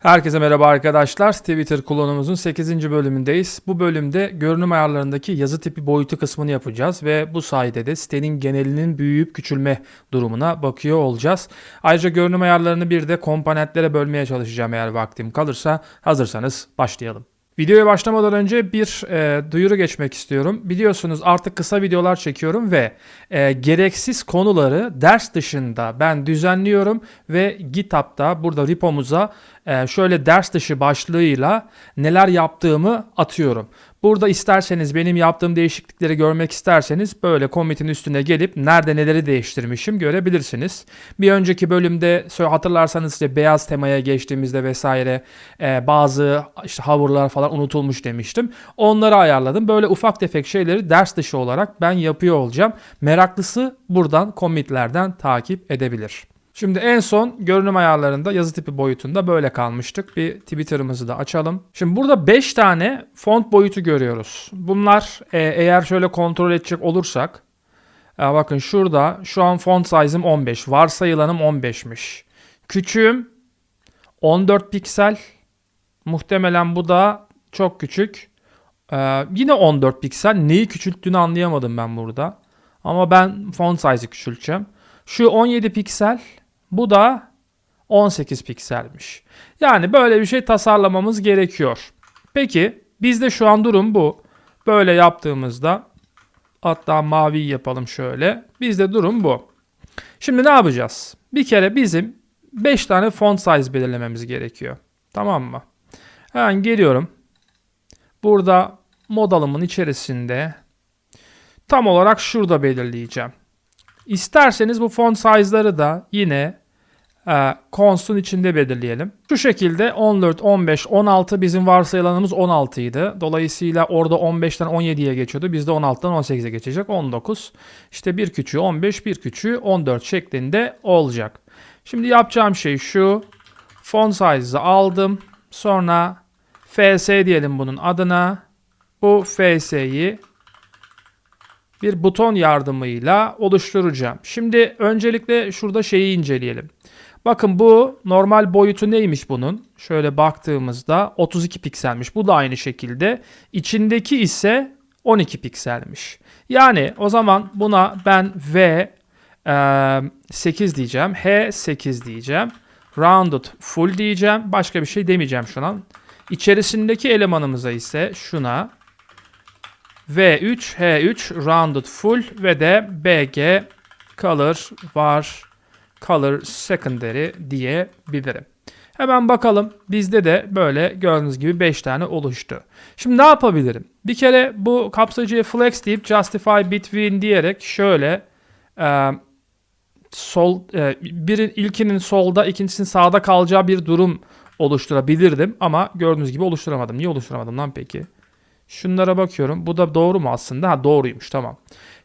Herkese merhaba arkadaşlar. Twitter klonumuzun 8. bölümündeyiz. Bu bölümde görünüm ayarlarındaki yazı tipi boyutu kısmını yapacağız ve bu sayede de sitenin genelinin büyüyüp küçülme durumuna bakıyor olacağız. Ayrıca görünüm ayarlarını bir de komponentlere bölmeye çalışacağım eğer vaktim kalırsa. Hazırsanız başlayalım. Videoya başlamadan önce bir e, duyuru geçmek istiyorum. Biliyorsunuz artık kısa videolar çekiyorum ve e, gereksiz konuları ders dışında ben düzenliyorum ve GitHub'da burada repomuza e, şöyle ders dışı başlığıyla neler yaptığımı atıyorum. Burada isterseniz benim yaptığım değişiklikleri görmek isterseniz böyle commit'in üstüne gelip nerede neleri değiştirmişim görebilirsiniz. Bir önceki bölümde hatırlarsanız işte beyaz temaya geçtiğimizde vesaire e, bazı işte hover'lar falan unutulmuş demiştim. Onları ayarladım. Böyle ufak tefek şeyleri ders dışı olarak ben yapıyor olacağım. Meraklısı buradan commit'lerden takip edebilir. Şimdi en son görünüm ayarlarında yazı tipi boyutunda böyle kalmıştık. Bir Twitter'ımızı da açalım. Şimdi burada 5 tane font boyutu görüyoruz. Bunlar e, eğer şöyle kontrol edecek olursak e, bakın şurada şu an font size'ım 15. Varsayılanım 15'miş. Küçüğüm 14 piksel. Muhtemelen bu da çok küçük. E, yine 14 piksel. Neyi küçülttüğünü anlayamadım ben burada. Ama ben font size'ı küçülteceğim. Şu 17 piksel. Bu da 18 pikselmiş. Yani böyle bir şey tasarlamamız gerekiyor. Peki bizde şu an durum bu. Böyle yaptığımızda hatta mavi yapalım şöyle. Bizde durum bu. Şimdi ne yapacağız? Bir kere bizim 5 tane font size belirlememiz gerekiyor. Tamam mı? Hemen geliyorum. Burada modalımın içerisinde tam olarak şurada belirleyeceğim. İsterseniz bu font size'ları da yine e, içinde belirleyelim. Şu şekilde 14, 15, 16 bizim varsayılanımız 16 idi. Dolayısıyla orada 15'ten 17'ye geçiyordu. Bizde 16'dan 18'e geçecek 19. İşte bir küçüğü 15, bir küçüğü 14 şeklinde olacak. Şimdi yapacağım şey şu. Font size'ı aldım. Sonra fs diyelim bunun adına. Bu fs'yi bir buton yardımıyla oluşturacağım. Şimdi öncelikle şurada şeyi inceleyelim. Bakın bu normal boyutu neymiş bunun? Şöyle baktığımızda 32 pikselmiş. Bu da aynı şekilde. İçindeki ise 12 pikselmiş. Yani o zaman buna ben V e, 8 diyeceğim. H 8 diyeceğim. Rounded full diyeceğim. Başka bir şey demeyeceğim şu an. İçerisindeki elemanımıza ise şuna V3, H3 rounded full ve de BG color var color secondary diyebilirim. Hemen bakalım. Bizde de böyle gördüğünüz gibi 5 tane oluştu. Şimdi ne yapabilirim? Bir kere bu kapsayıcıya flex deyip justify between diyerek şöyle e, sol e, birin ilkinin solda ikincisinin sağda kalacağı bir durum oluşturabilirdim ama gördüğünüz gibi oluşturamadım. Niye oluşturamadım lan peki? Şunlara bakıyorum. Bu da doğru mu aslında? Ha doğruymuş tamam.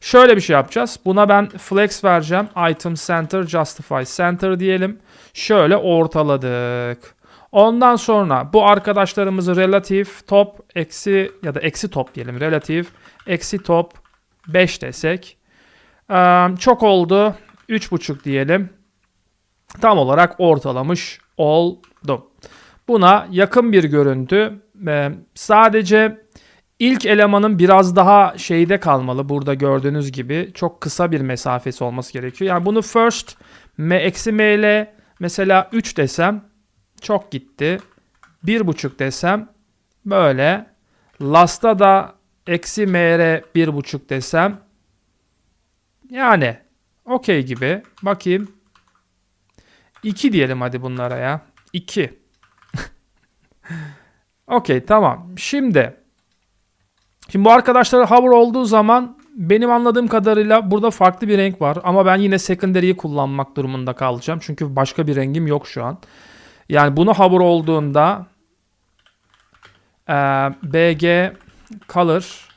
Şöyle bir şey yapacağız. Buna ben flex vereceğim. Item center justify center diyelim. Şöyle ortaladık. Ondan sonra bu arkadaşlarımızı relative top eksi ya da eksi top diyelim. Relative eksi top 5 desek. Ee, çok oldu. 3.5 diyelim. Tam olarak ortalamış oldum. Buna yakın bir görüntü. Ee, sadece İlk elemanın biraz daha şeyde kalmalı. Burada gördüğünüz gibi çok kısa bir mesafesi olması gerekiyor. Yani bunu first m eksi m ile mesela 3 desem çok gitti. 1.5 desem böyle. Last'a da eksi mr 1.5 desem yani okey gibi. Bakayım. 2 diyelim hadi bunlara ya. 2. okey tamam. Şimdi Şimdi bu arkadaşlar hover olduğu zaman benim anladığım kadarıyla burada farklı bir renk var. Ama ben yine secondary'yi kullanmak durumunda kalacağım. Çünkü başka bir rengim yok şu an. Yani bunu hover olduğunda e, bg color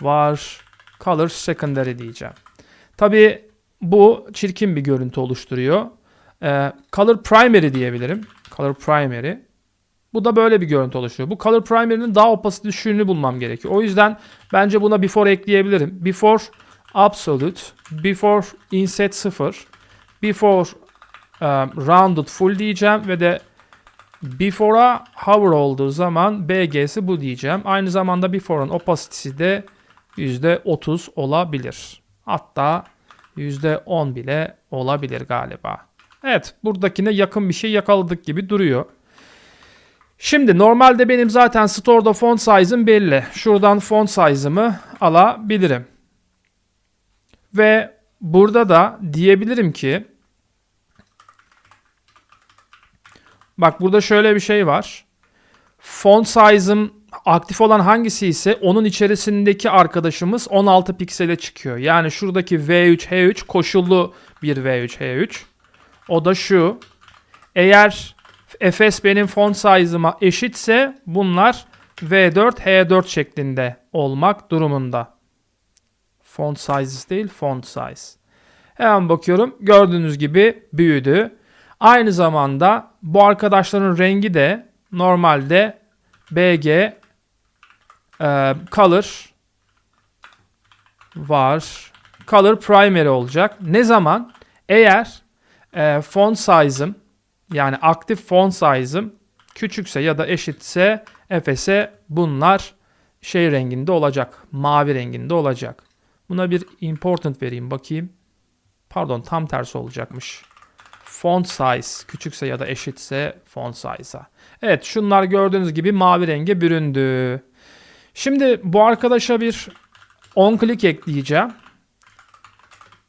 var color secondary diyeceğim. Tabi bu çirkin bir görüntü oluşturuyor. E, color primary diyebilirim. Color primary. Bu da böyle bir görüntü oluşuyor. Bu color primary'nin daha opacity düşüğünü bulmam gerekiyor. O yüzden bence buna before ekleyebilirim. Before absolute, before inset 0, before um, rounded full diyeceğim ve de Before'a hover olduğu zaman BG'si bu diyeceğim. Aynı zamanda before'un opacity'si de %30 olabilir. Hatta %10 bile olabilir galiba. Evet buradakine yakın bir şey yakaladık gibi duruyor. Şimdi normalde benim zaten store'da font size'ım belli. Şuradan font size'ımı alabilirim. Ve burada da diyebilirim ki Bak burada şöyle bir şey var. Font size'ım aktif olan hangisi ise onun içerisindeki arkadaşımız 16 piksele çıkıyor. Yani şuradaki V3 H3 koşullu bir V3 H3. O da şu. Eğer Fs benim font size'ıma eşitse bunlar V4 H4 şeklinde olmak durumunda. Font size değil font size. Hemen bakıyorum. Gördüğünüz gibi büyüdü. Aynı zamanda bu arkadaşların rengi de normalde BG e, color var. Color primary olacak. Ne zaman? Eğer e, font size'ım yani aktif font size'ım küçükse ya da eşitse Fs'e bunlar şey renginde olacak. Mavi renginde olacak. Buna bir important vereyim bakayım. Pardon tam tersi olacakmış font size küçükse ya da eşitse font size'a. Evet şunlar gördüğünüz gibi mavi renge büründü. Şimdi bu arkadaşa bir on click ekleyeceğim.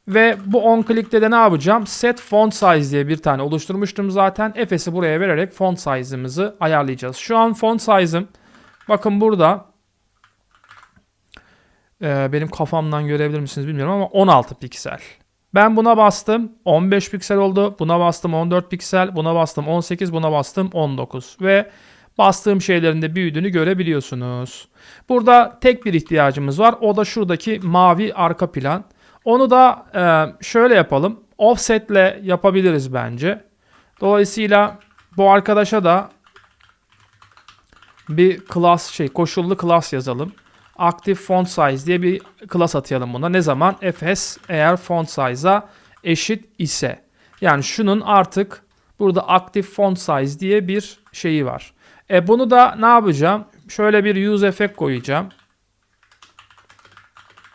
Ve bu on click'te de ne yapacağım? Set font size diye bir tane oluşturmuştum zaten. Fs'i buraya vererek font size'ımızı ayarlayacağız. Şu an font size'ım bakın burada ee, benim kafamdan görebilir misiniz bilmiyorum ama 16 piksel. Ben buna bastım 15 piksel oldu. Buna bastım 14 piksel. Buna bastım 18. Buna bastım 19. Ve bastığım şeylerin de büyüdüğünü görebiliyorsunuz. Burada tek bir ihtiyacımız var. O da şuradaki mavi arka plan. Onu da e, şöyle yapalım. Offsetle yapabiliriz bence. Dolayısıyla bu arkadaşa da bir class şey koşullu class yazalım. Active Font Size diye bir class atayalım buna. Ne zaman? fs eğer font size'a eşit ise. Yani şunun artık burada Active Font Size diye bir şeyi var. E bunu da ne yapacağım? Şöyle bir use effect koyacağım.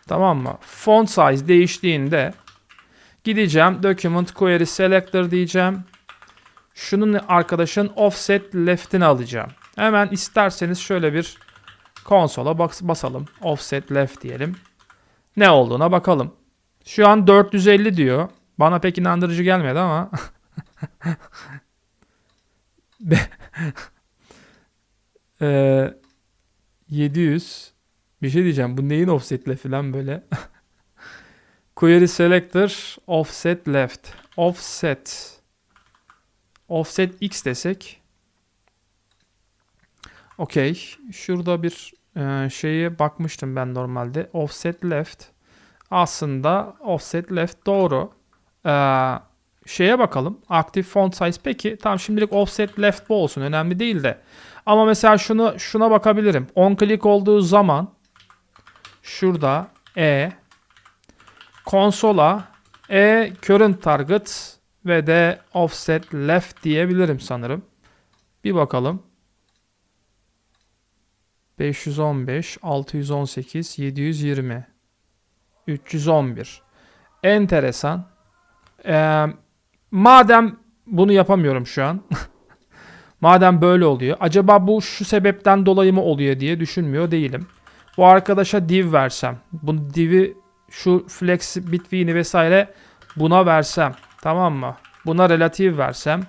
Tamam mı? Font size değiştiğinde gideceğim document query selector diyeceğim. Şunun arkadaşın offset left'ini alacağım. Hemen isterseniz şöyle bir Konsola basalım. Offset left diyelim. Ne olduğuna bakalım. Şu an 450 diyor. Bana pek inandırıcı gelmedi ama. ee, 700 bir şey diyeceğim. Bu neyin offsetle falan böyle? Query selector offset left. Offset. Offset x desek Okey. Şurada bir e, şeye bakmıştım ben normalde. Offset left. Aslında offset left doğru. Ee, şeye bakalım. Active font size. Peki tamam şimdilik offset left bu olsun. Önemli değil de. Ama mesela şunu şuna bakabilirim. On click olduğu zaman şurada E konsola E current target ve de offset left diyebilirim sanırım. Bir bakalım. 515, 618, 720, 311. Enteresan. Ee, madem bunu yapamıyorum şu an. madem böyle oluyor. Acaba bu şu sebepten dolayı mı oluyor diye düşünmüyor değilim. Bu arkadaşa div versem. Bu div'i şu flex between'i vesaire buna versem. Tamam mı? Buna relatif versem.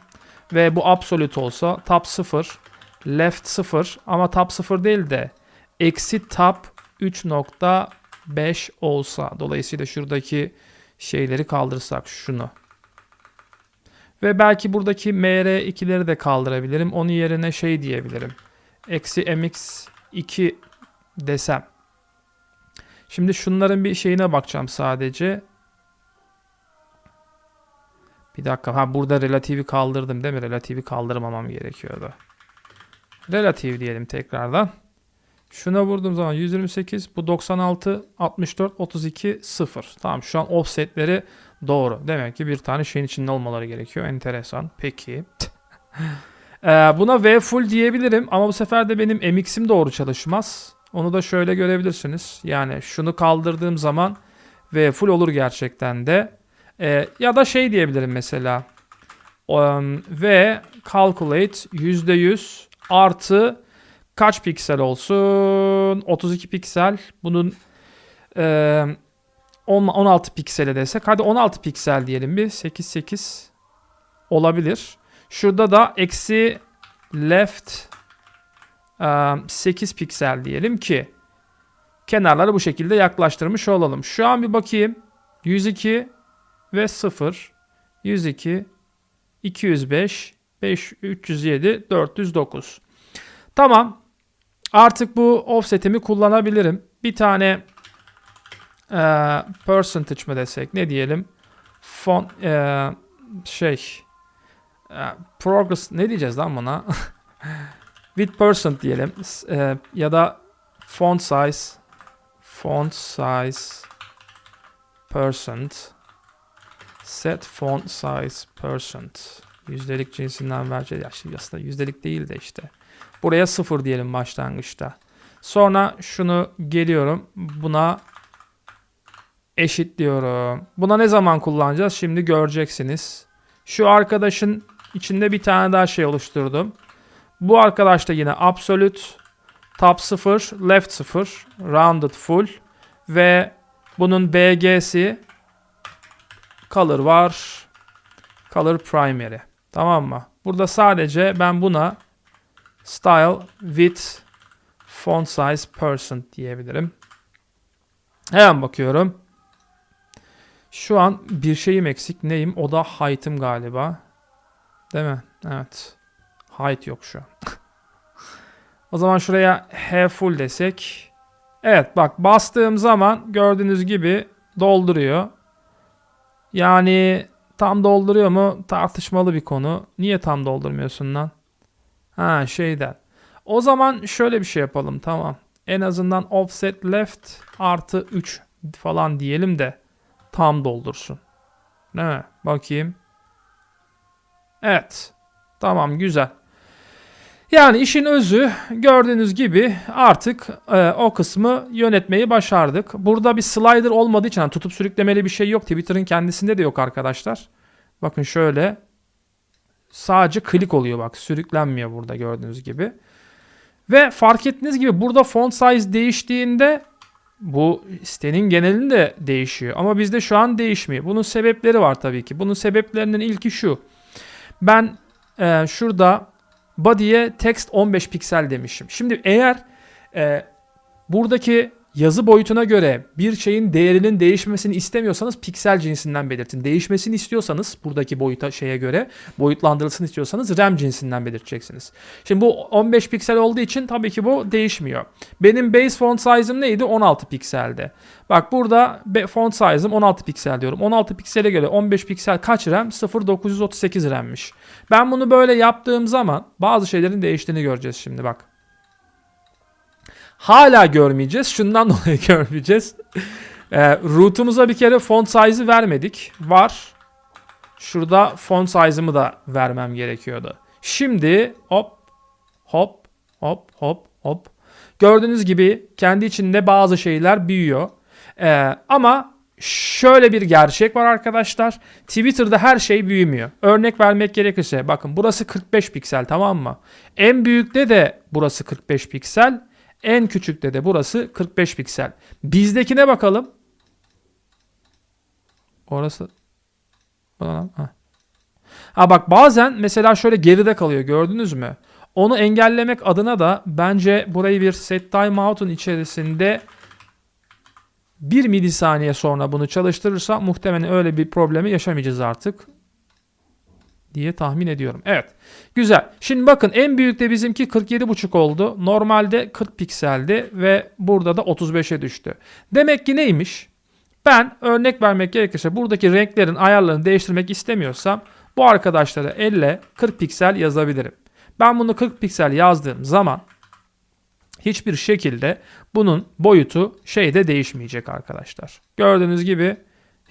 Ve bu absolute olsa top 0 left 0 ama top 0 değil de eksi top 3.5 olsa dolayısıyla şuradaki şeyleri kaldırsak şunu. Ve belki buradaki MR2'leri de kaldırabilirim. Onun yerine şey diyebilirim. Eksi MX2 desem. Şimdi şunların bir şeyine bakacağım sadece. Bir dakika. Ha burada relativi kaldırdım değil mi? Relativi kaldırmamam gerekiyordu. Relatif diyelim tekrardan. Şuna vurduğum zaman 128 bu 96 64 32 0. Tamam şu an offsetleri doğru. Demek ki bir tane şeyin içinde olmaları gerekiyor. Enteresan. Peki. Ee, buna V full diyebilirim ama bu sefer de benim MX'im doğru çalışmaz. Onu da şöyle görebilirsiniz. Yani şunu kaldırdığım zaman V full olur gerçekten de. Ee, ya da şey diyebilirim mesela. Um, ve calculate %100 artı kaç piksel olsun? 32 piksel. Bunun e, 10, 16 piksele desek. Hadi 16 piksel diyelim bir. 8 8 olabilir. Şurada da eksi left e, 8 piksel diyelim ki kenarları bu şekilde yaklaştırmış olalım. Şu an bir bakayım. 102 ve 0 102 205 5 307 409. Tamam. Artık bu offset'imi kullanabilirim. Bir tane e, percentage mı desek ne diyelim? Font e, şey e, progress ne diyeceğiz lan buna? With percent diyelim. E, ya da font size font size percent set font size percent yüzdelik cinsinden vereceğiz. Ya şimdi aslında yüzdelik değil de işte. Buraya sıfır diyelim başlangıçta. Sonra şunu geliyorum. Buna eşit diyorum. Buna ne zaman kullanacağız? Şimdi göreceksiniz. Şu arkadaşın içinde bir tane daha şey oluşturdum. Bu arkadaş da yine absolute top 0, left 0, rounded full ve bunun BG'si color var. Color primary. Tamam mı? Burada sadece ben buna style with font size percent diyebilirim. Hemen bakıyorum. Şu an bir şeyim eksik. Neyim? O da height'ım galiba. Değil mi? Evet. Height yok şu an. o zaman şuraya H full desek. Evet bak bastığım zaman gördüğünüz gibi dolduruyor. Yani tam dolduruyor mu tartışmalı bir konu. Niye tam doldurmuyorsun lan? Ha şeyden. O zaman şöyle bir şey yapalım tamam. En azından offset left artı 3 falan diyelim de tam doldursun. Değil mi? Bakayım. Evet. Tamam güzel. Yani işin özü gördüğünüz gibi artık e, o kısmı yönetmeyi başardık. Burada bir slider olmadığı için yani tutup sürüklemeli bir şey yok. Twitter'ın kendisinde de yok arkadaşlar. Bakın şöyle sadece klik oluyor bak sürüklenmiyor burada gördüğünüz gibi. Ve fark ettiğiniz gibi burada font size değiştiğinde bu sitenin genelinde değişiyor. Ama bizde şu an değişmiyor. Bunun sebepleri var tabii ki. Bunun sebeplerinden ilki şu. Ben e, şurada body'ye text 15 piksel demişim. Şimdi eğer e, buradaki yazı boyutuna göre bir şeyin değerinin değişmesini istemiyorsanız piksel cinsinden belirtin. Değişmesini istiyorsanız buradaki boyuta şeye göre boyutlandırılsın istiyorsanız RAM cinsinden belirteceksiniz. Şimdi bu 15 piksel olduğu için tabii ki bu değişmiyor. Benim base font size'ım neydi? 16 pikseldi. Bak burada font size'ım 16 piksel diyorum. 16 piksele göre 15 piksel kaç RAM? 0.938 RAM'miş. Ben bunu böyle yaptığım zaman bazı şeylerin değiştiğini göreceğiz şimdi bak. Hala görmeyeceğiz. Şundan dolayı görmeyeceğiz. E, root'umuza bir kere font size'ı vermedik. Var. Şurada font size'ımı da vermem gerekiyordu. Şimdi hop hop hop hop hop. Gördüğünüz gibi kendi içinde bazı şeyler büyüyor. E, ama şöyle bir gerçek var arkadaşlar. Twitter'da her şey büyümüyor. Örnek vermek gerekirse bakın burası 45 piksel tamam mı? En büyükte de burası 45 piksel. En küçükte de burası 45 piksel. Bizdekine bakalım. Orası. Ha. ha bak bazen mesela şöyle geride kalıyor gördünüz mü? Onu engellemek adına da bence burayı bir set timeout'un içerisinde 1 milisaniye sonra bunu çalıştırırsa muhtemelen öyle bir problemi yaşamayacağız artık diye tahmin ediyorum. Evet. Güzel. Şimdi bakın en büyükte bizimki 47.5 oldu. Normalde 40 pikseldi ve burada da 35'e düştü. Demek ki neymiş? Ben örnek vermek gerekirse buradaki renklerin ayarlarını değiştirmek istemiyorsam bu arkadaşlara elle 40 piksel yazabilirim. Ben bunu 40 piksel yazdığım zaman hiçbir şekilde bunun boyutu şeyde değişmeyecek arkadaşlar. Gördüğünüz gibi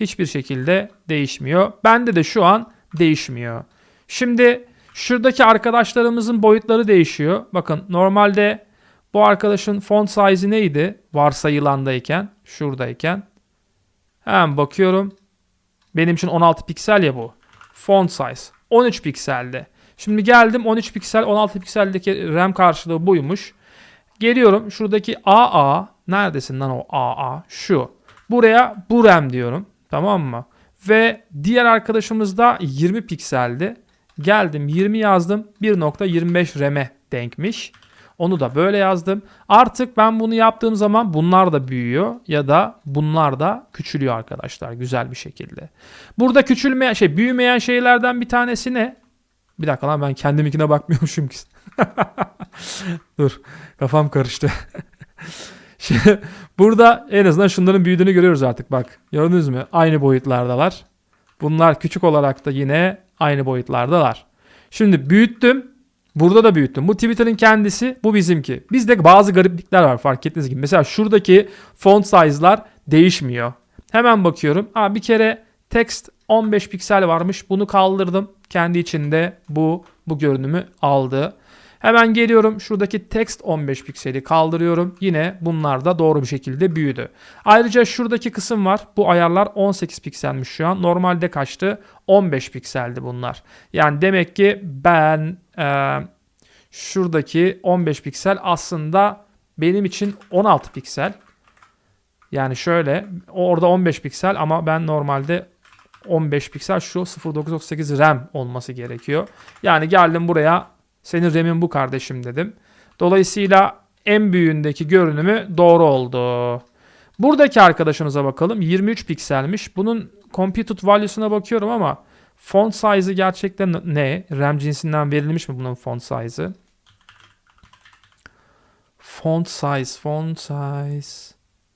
hiçbir şekilde değişmiyor. Bende de şu an değişmiyor. Şimdi Şuradaki arkadaşlarımızın boyutları değişiyor. Bakın normalde bu arkadaşın font size'i neydi? Varsayılandayken, şuradayken. Hemen bakıyorum. Benim için 16 piksel ya bu. Font size 13 pikselde. Şimdi geldim 13 piksel 16 pikseldeki RAM karşılığı buymuş. Geliyorum şuradaki AA neredesin lan o AA şu. Buraya bu RAM diyorum tamam mı? Ve diğer arkadaşımız da 20 pikseldi. Geldim 20 yazdım 1.25 RAM'e denkmiş. Onu da böyle yazdım. Artık ben bunu yaptığım zaman bunlar da büyüyor ya da bunlar da küçülüyor arkadaşlar güzel bir şekilde. Burada küçülmeyen şey büyümeyen şeylerden bir tanesi ne? Bir dakika lan ben kendiminkine bakmıyormuşum ki. Dur kafam karıştı. Burada en azından şunların büyüdüğünü görüyoruz artık bak. Gördünüz mü? Aynı boyutlardalar. Bunlar küçük olarak da yine aynı boyutlardalar. Şimdi büyüttüm. Burada da büyüttüm. Bu Twitter'ın kendisi, bu bizimki. Bizde bazı gariplikler var fark ettiğiniz gibi. Mesela şuradaki font size'lar değişmiyor. Hemen bakıyorum. Aa, bir kere text 15 piksel varmış. Bunu kaldırdım. Kendi içinde bu bu görünümü aldı. Hemen geliyorum şuradaki text 15 pikseli kaldırıyorum. Yine bunlar da doğru bir şekilde büyüdü. Ayrıca şuradaki kısım var. Bu ayarlar 18 pikselmiş şu an. Normalde kaçtı? 15 pikseldi bunlar. Yani demek ki ben e, şuradaki 15 piksel aslında benim için 16 piksel. Yani şöyle orada 15 piksel ama ben normalde 15 piksel şu 0938 RAM olması gerekiyor. Yani geldim buraya senin RAM'in bu kardeşim dedim. Dolayısıyla en büyüğündeki görünümü doğru oldu. Buradaki arkadaşımıza bakalım. 23 pikselmiş. Bunun computed value'suna bakıyorum ama font size'ı gerçekten ne? RAM cinsinden verilmiş mi bunun font size'ı? Font size, font size.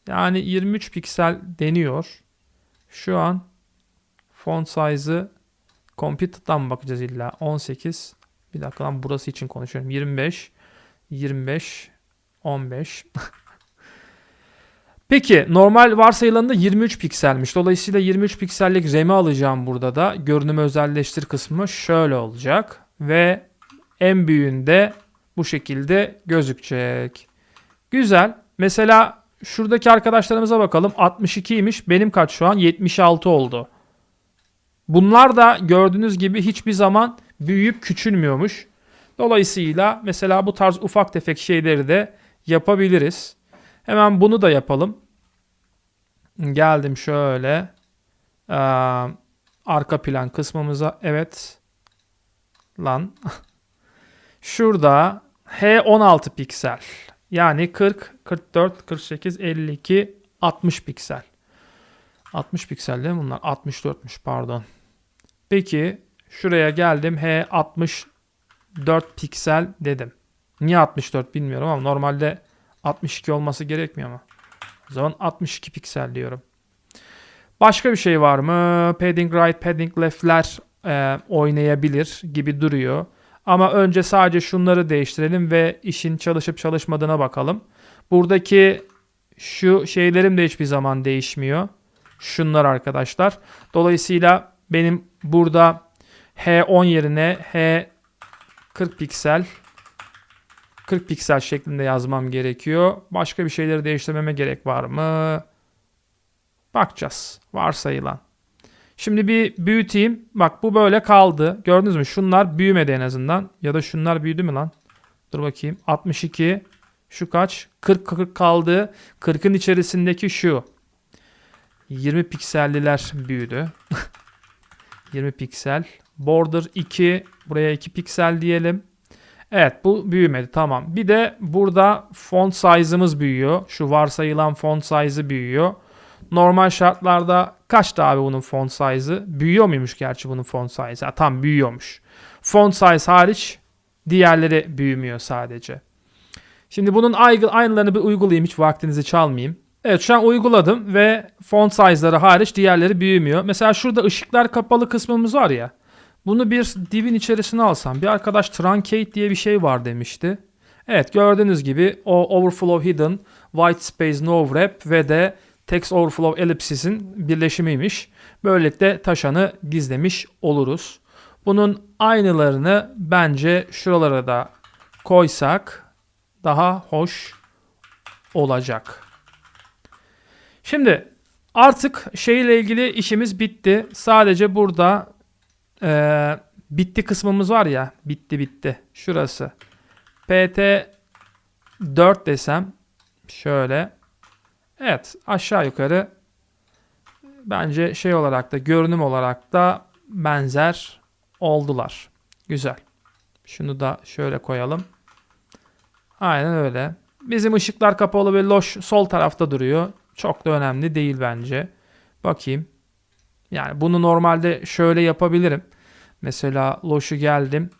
Yani 23 piksel deniyor. Şu an font size'ı computed'dan bakacağız illa. 18 bir dakika lan burası için konuşuyorum. 25, 25, 15. Peki normal varsayılanında 23 pikselmiş. Dolayısıyla 23 piksellik RAM'i alacağım burada da. Görünümü özelleştir kısmı şöyle olacak. Ve en büyüğünde bu şekilde gözükecek. Güzel. Mesela şuradaki arkadaşlarımıza bakalım. 62'ymiş. Benim kaç şu an? 76 oldu. Bunlar da gördüğünüz gibi hiçbir zaman büyüyüp küçülmüyormuş. Dolayısıyla mesela bu tarz ufak tefek şeyleri de yapabiliriz. Hemen bunu da yapalım. Geldim şöyle. Ee, arka plan kısmımıza. Evet. Lan. Şurada H16 piksel. Yani 40, 44, 48, 52, 60 piksel. 60 piksel değil mi bunlar? 64'müş pardon. Peki şuraya geldim. H 64 piksel dedim. Niye 64 bilmiyorum ama normalde 62 olması gerekmiyor mu? O zaman 62 piksel diyorum. Başka bir şey var mı? Padding right, padding left'ler e, oynayabilir gibi duruyor. Ama önce sadece şunları değiştirelim ve işin çalışıp çalışmadığına bakalım. Buradaki şu şeylerim de hiçbir zaman değişmiyor. Şunlar arkadaşlar. Dolayısıyla benim burada H10 yerine H40 piksel 40 piksel şeklinde yazmam gerekiyor. Başka bir şeyleri değiştirmeme gerek var mı? Bakacağız. Varsayılan. Şimdi bir büyüteyim. Bak bu böyle kaldı. Gördünüz mü? Şunlar büyümedi en azından. Ya da şunlar büyüdü mü lan? Dur bakayım. 62. Şu kaç? 40 40 kaldı. 40'ın içerisindeki şu. 20 pikselliler büyüdü. 20 piksel. Border 2. Buraya 2 piksel diyelim. Evet bu büyümedi tamam. Bir de burada font size'ımız büyüyor. Şu varsayılan font size'ı büyüyor. Normal şartlarda kaçtı abi bunun font size'ı? Büyüyor muymuş gerçi bunun font size'ı? Ha, tam büyüyormuş. Font size hariç diğerleri büyümüyor sadece. Şimdi bunun aynılarını bir uygulayayım hiç vaktinizi çalmayayım. Evet şu an uyguladım ve font size'ları hariç diğerleri büyümüyor. Mesela şurada ışıklar kapalı kısmımız var ya. Bunu bir divin içerisine alsam. Bir arkadaş truncate diye bir şey var demişti. Evet gördüğünüz gibi o overflow hidden, white space no wrap ve de text overflow ellipsis'in birleşimiymiş. Böylelikle taşanı gizlemiş oluruz. Bunun aynılarını bence şuralara da koysak daha hoş olacak. Şimdi artık şeyle ilgili işimiz bitti. Sadece burada eee, bitti kısmımız var ya. Bitti bitti. Şurası. PT 4 desem şöyle. Evet aşağı yukarı bence şey olarak da görünüm olarak da benzer oldular. Güzel. Şunu da şöyle koyalım. Aynen öyle. Bizim ışıklar kapalı ve loş sol tarafta duruyor. Çok da önemli değil bence. Bakayım. Yani bunu normalde şöyle yapabilirim. Mesela loşu geldim.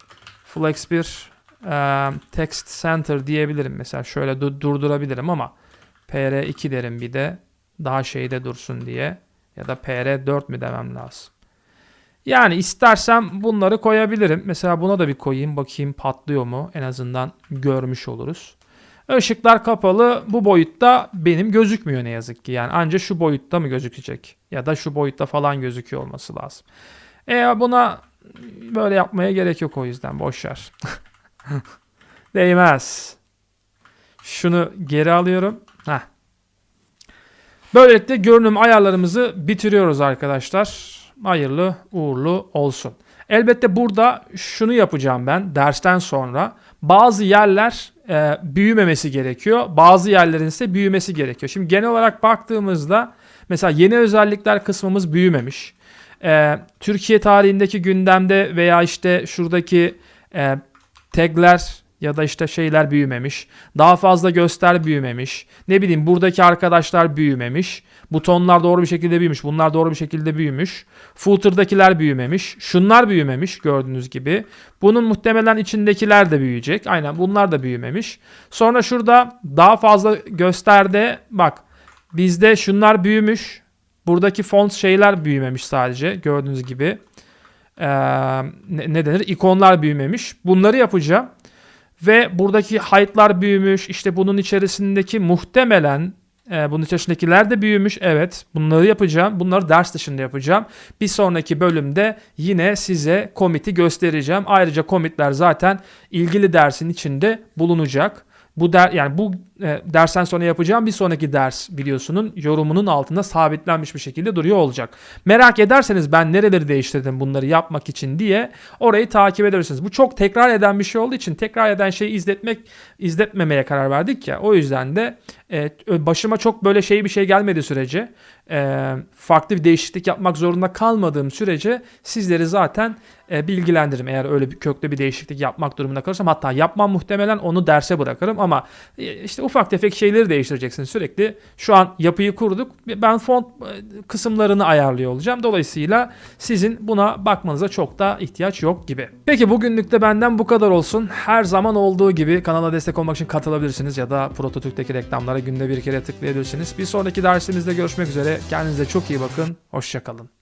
Flex 1 e, text center diyebilirim. Mesela şöyle du- durdurabilirim ama PR2 derim bir de daha şeyde dursun diye. Ya da PR4 mü demem lazım. Yani istersem bunları koyabilirim. Mesela buna da bir koyayım bakayım patlıyor mu? En azından görmüş oluruz. Işıklar kapalı bu boyutta benim gözükmüyor ne yazık ki. Yani ancak şu boyutta mı gözükecek? Ya da şu boyutta falan gözüküyor olması lazım. E buna böyle yapmaya gerek yok o yüzden boş ver. Değmez. Şunu geri alıyorum. Heh. Böylelikle görünüm ayarlarımızı bitiriyoruz arkadaşlar. Hayırlı uğurlu olsun. Elbette burada şunu yapacağım ben dersten sonra. Bazı yerler e, büyümemesi gerekiyor. Bazı yerlerin ise büyümesi gerekiyor. Şimdi genel olarak baktığımızda mesela yeni özellikler kısmımız büyümemiş. E, Türkiye tarihindeki gündemde veya işte şuradaki e, tagler ya da işte şeyler büyümemiş. Daha fazla göster büyümemiş. Ne bileyim buradaki arkadaşlar büyümemiş. Butonlar doğru bir şekilde büyümüş. Bunlar doğru bir şekilde büyümüş. Footer'dakiler büyümemiş. Şunlar büyümemiş gördüğünüz gibi. Bunun muhtemelen içindekiler de büyüyecek. Aynen bunlar da büyümemiş. Sonra şurada daha fazla gösterde bak bizde şunlar büyümüş. Buradaki font şeyler büyümemiş sadece gördüğünüz gibi. Ee, ne, ne denir? İkonlar büyümemiş. Bunları yapacağım. Ve buradaki height'lar büyümüş. İşte bunun içerisindeki muhtemelen e, bunun içerisindekiler de büyümüş. Evet bunları yapacağım. Bunları ders dışında yapacağım. Bir sonraki bölümde yine size komiti göstereceğim. Ayrıca komitler zaten ilgili dersin içinde bulunacak. Bu der yani bu e, dersten sonra yapacağım bir sonraki ders videosunun yorumunun altında sabitlenmiş bir şekilde duruyor olacak. Merak ederseniz ben nereleri değiştirdim bunları yapmak için diye orayı takip edebilirsiniz. Bu çok tekrar eden bir şey olduğu için tekrar eden şeyi izletmek izletmemeye karar verdik ya. O yüzden de e, başıma çok böyle şey bir şey gelmediği sürece e, farklı bir değişiklik yapmak zorunda kalmadığım sürece sizleri zaten e, bilgilendiririm. Eğer öyle bir köklü bir değişiklik yapmak durumunda kalırsam hatta yapmam muhtemelen onu derse bırakırım ama e, işte ufak tefek şeyleri değiştireceksiniz sürekli. Şu an yapıyı kurduk. Ben font e, kısımlarını ayarlıyor olacağım. Dolayısıyla sizin buna bakmanıza çok da ihtiyaç yok gibi. Peki bugünlük de benden bu kadar olsun. Her zaman olduğu gibi kanala destek olmak için katılabilirsiniz ya da Prototürk'teki reklamlara günde bir kere tıklayabilirsiniz. Bir sonraki dersimizde görüşmek üzere. Kendinize çok iyi bakın. Hoşçakalın.